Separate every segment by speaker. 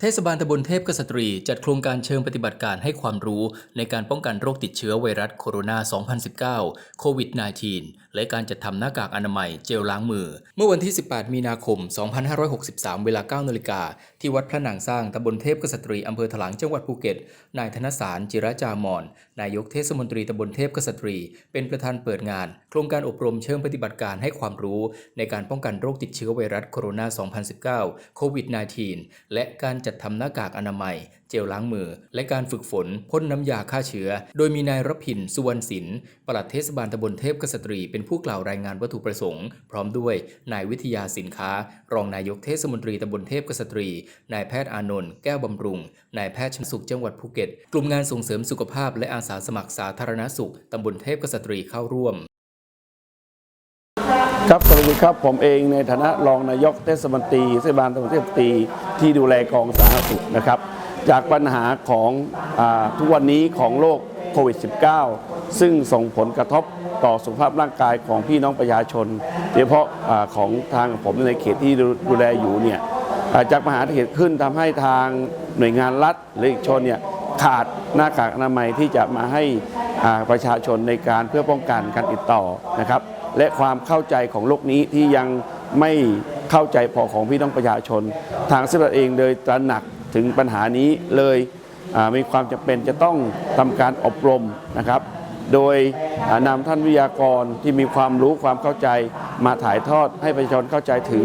Speaker 1: เทศบาลตำบลเทพกษัตรี จัดโครงการเชิงปฏิบัติการให้ความรู้ในการป้องกันโรคติดเชื้อไวรัสโคโรนา 2019 โควิด -19 และการจัดทำหน้ากากอนามัยเจลล้างมือ เมื่อวันที่ 18 มีนาคม 2563 เวลา 9 นาฬิกา ที่วัดพระนางสร้างตำบลเทพกษัตรีอำเภอถลางจังหวัดภูเก็ต นายธนสารจิระจามอน นายกเทศมนตรีตำบลเทพกษัตรี เป็นประธานเปิดงาน โครงการอบรมเชิงปฏิบัติการให้ความรู้ในการป้องกันโรคติดเชื้อไวรัสโคโรนา 2019 โควิด -19 และการจัดทำหน้ากากอนามัย เจลล้างมือ และการฝึกฝนพ่นน้ำยาฆ่าเชื้อ โดยมีนายรพินสุวรรณศิลป์ปลัดเทศบาลตำบลเทพกษตรีเป็นผู้กล่าวรายงานวัตถุประสงค์ พร้อมด้วยนายวิทยาสินค้า รองนายกเทศมนตรีตำบลเทพกษตรี นายแพทย์อานนท์แก้วบำรุง นายแพทย์ชนสุขจังหวัดภูเก็ต กลุ่มงานส่งเสริมสุขภาพ และอาสาสมัครสาธารณสุขตำบลเทพกษตรีเข้าร่วม
Speaker 2: ครับสวัสดีครับผมเองในฐานะรองนายกเทศมนตรีเทศบาลตำบลเทพตรี ที่ดูแลกองสาธารณสุขนะครับ จากปัญหาของอทุกวันนี้ของโรคโควิด -19 ซึ่งส่งผลกระทบต่อสุขภาพร่างกายของพี่น้องประชาชนโดยเฉพาะอาของทางผมในเขตที่ดูดแลอยู่เนี่ยจากปัญหาที่เกิดขึ้นทำให้ทางหน่วยงานรัฐหรือเอกชนเนี่ยขาดหน้ากากอนามัยที่จะมาให้ประชาชนในการเพื่อป้องกันการติดต่อนะครับ และความเข้าใจของโลกนี้ที่ยังไม่ เข้าใจพอของพี่น้องประชาชน ทางสิบเองเลยตระหนักถึงปัญหานี้เลยมีความจำเป็นจะต้องทำการอบรมนะครับ โดยอ่านำท่านวิทยากรที่มีความรู้ความเข้าใจมาถ่ายทอดให้ประชาชนเข้าใจถึง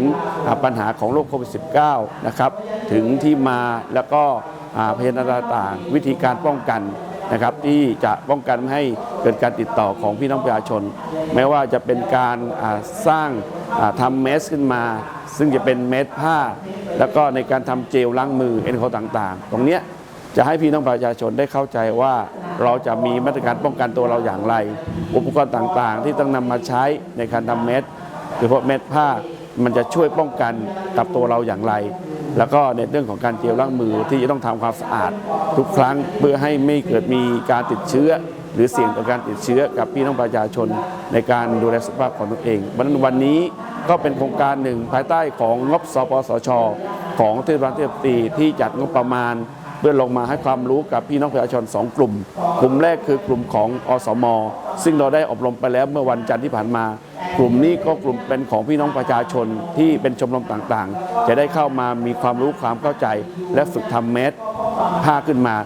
Speaker 2: ปัญหาของโรคโควิด -19 นะครับถึงที่มาแล้วก็พยานต่างๆวิธีการป้องกันนะครับที่จะป้องกันไม่ให้เกิดการติดต่อของพี่น้องประชาชนไม่ว่าจะเป็นการสร้าง ทำเมสขึ้นมา ซึ่งจะเป็นเมสผ้า แล้วก็ในการทำเจลล้างมือแอลกอฮอล์ต่างๆ ตรงเนี้ยจะให้พี่น้องประชาชนได้เข้าใจว่าเราจะมีมาตรการป้องกันตัวเราอย่างไร อุปกรณ์ต่างๆ ที่ต้องนำมาใช้ในการทำเมสโดยเฉพาะเม็ดผ้ามันจะช่วยป้องกันกับตัวเราอย่างไร แล้วก็ในเรื่องของการเจลล้างมือที่จะต้องทำความสะอาดทุกครั้งเพื่อให้ไม่เกิดมีการติดเชื้อ หรือเสี่ยงต่อการติดเชื้อกับพี่น้องประชาชนในการดูแลสุขภาพของตนเองวันวันนี้ก็เป็นโครงการหนึ่งภายใต้ของงบสปสช ของเทศบาลเทพตรีที่จัดงบประมาณเพื่อลงมาให้ความรู้กับพี่น้องประชาชน 2 กลุ่ม กลุ่มแรกคือกลุ่มของอสม ซึ่งเราได้อบรมไปแล้วเมื่อวันจันทร์ที่ผ่านมา กลุ่มนี้ก็กลุ่มเป็นของพี่น้องประชาชนที่เป็นชมรมต่างๆ จะได้เข้ามามีความรู้ความเข้าใจ และฝึกทำเมสผ้าขึ้นมา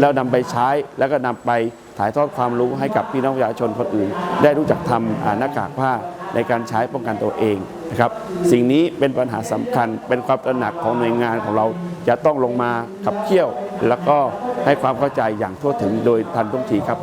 Speaker 2: แล้วนำไปใช้แล้วก็นำไปถ่ายทอดความรู้ให้กับพี่น้องประชาชนคนอื่น ได้รู้จักทำหน้ากากผ้าในการใช้ป้องกันตัวเองนะครับสิ่งนี้เป็นปัญหาสำคัญเป็นความตระหนักของหน่วยงานของเราจะต้องลงมาขับเคี่ยว แล้วก็ให้ความเข้าใจอย่างทั่วถึงโดยทันท่วงทีครับ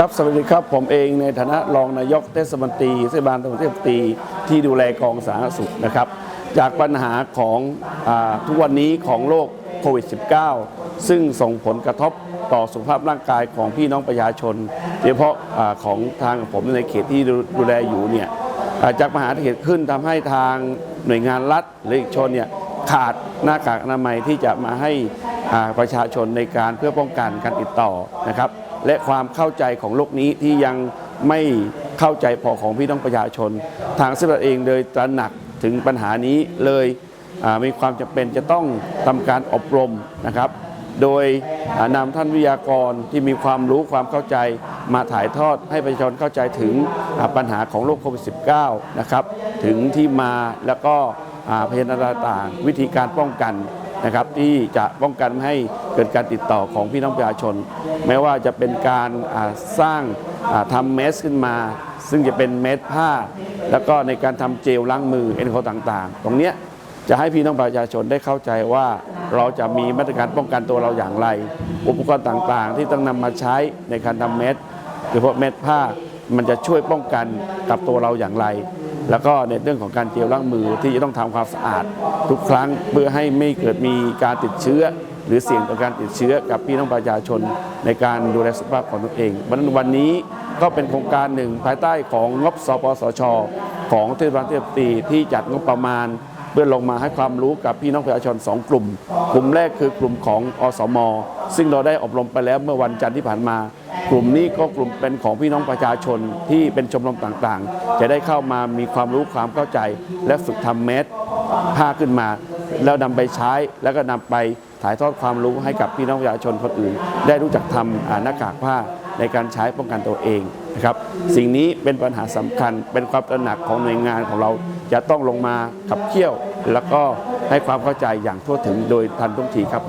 Speaker 2: ครับสวัสดีครับผมเองในฐานะรองนายกเทศมนตรีเทศบาลตำบลเทพตรีที่ดูแลกองสาธารณสุขนะครับ จากปัญหาของอทุกวันนี้ของโรคโควิด -19 ซึ่งส่งผลกระทบต่อสุขภาพร่างกายของพี่น้องประชาชนโดยเฉพาะอาของทางผมในเขตที่ดูดูแลอยู่เนี่ยจากปัญหาที่เกิดขึ้นทำให้ทางหน่วยงานรัฐหรือเอกชนเนี่ยขาดหน้ากากอนามัยที่จะมาให้ประชาชนในการเพื่อป้องกันการติดต่อนะครับ และความเข้าใจของโลกนี้ที่ยังไม่เข้าใจพอของพี่น้องประชาชน ทางสำนักเองเลยตระหนักถึงปัญหานี้เลยมีความจำเป็นจะต้องทำการอบรมนะครับ โดยอ่านำท่านวิทยากรที่มีความรู้ความเข้าใจมาถ่ายทอดให้ประชาชนเข้าใจถึงปัญหาของโรคโควิด -19 นะครับ ถึงที่มาแล้วก็พยานต่างๆวิธีการป้องกัน นะครับที่จะป้องกันไม่ให้เกิดการติดต่อของพี่น้องประชาชน แม้ว่าจะเป็นการสร้างอ่าทำเมสขึ้นมา ซึ่งจะเป็นเมสผ้า แล้วก็ในการทำเจลล้างมือแอลกอฮอล์ต่างๆ ตรงเนี้ยจะให้พี่น้องประชาชนได้เข้าใจว่าเราจะมีมาตรการป้องกันตัวเราอย่างไร อุปกรณ์ต่างๆ ที่ต้องนำมาใช้ในการทำเมสโดยเฉพาะเม็ดผ้ามันจะช่วยป้องกันกับตัวเราอย่างไร แล้วก็ในเรื่องของการเจลล้างมือที่จะต้องทำความสะอาด ทุกครั้งเพื่อให้ไม่เกิดมีการติดเชื้อ หรือเสี่ยงต่อการติดเชื้อกับพี่น้องประชาชน ในการดูแลสุขภาพของตนเองวันนั้นวันนี้ก็เป็นโครงการหนึ่งภายใต้ของงบสปสช ของเทศบาลเทพตรีที่จัดงบประมาณเพื่อลงมาให้ความรู้กับพี่น้องประชาชน 2 กลุ่ม กลุ่มแรกคือกลุ่มของอสม ซึ่งเราได้อบรมไปแล้วเมื่อวันจันทร์ที่ผ่านมา กลุ่มนี้ก็กลุ่มเป็นของพี่น้องประชาชนที่เป็นชมรมต่างๆ จะได้เข้ามามีความรู้ความเข้าใจ และฝึกทำเมสผ้าขึ้นมา แล้วนำไปใช้แล้วก็นำไปถ่ายทอดความรู้ให้กับพี่น้องประชาชนคนอื่น ได้รู้จักทำหน้ากากผ้าในการใช้ป้องกันตัวเองนะครับสิ่งนี้เป็นปัญหาสำคัญ เป็นความตระหนักของหน่วยงานของเราจะต้องลงมาขับเคี่ยว แล้วก็ให้ความเข้าใจอย่างทั่วถึงโดยทันท่วงทีครับ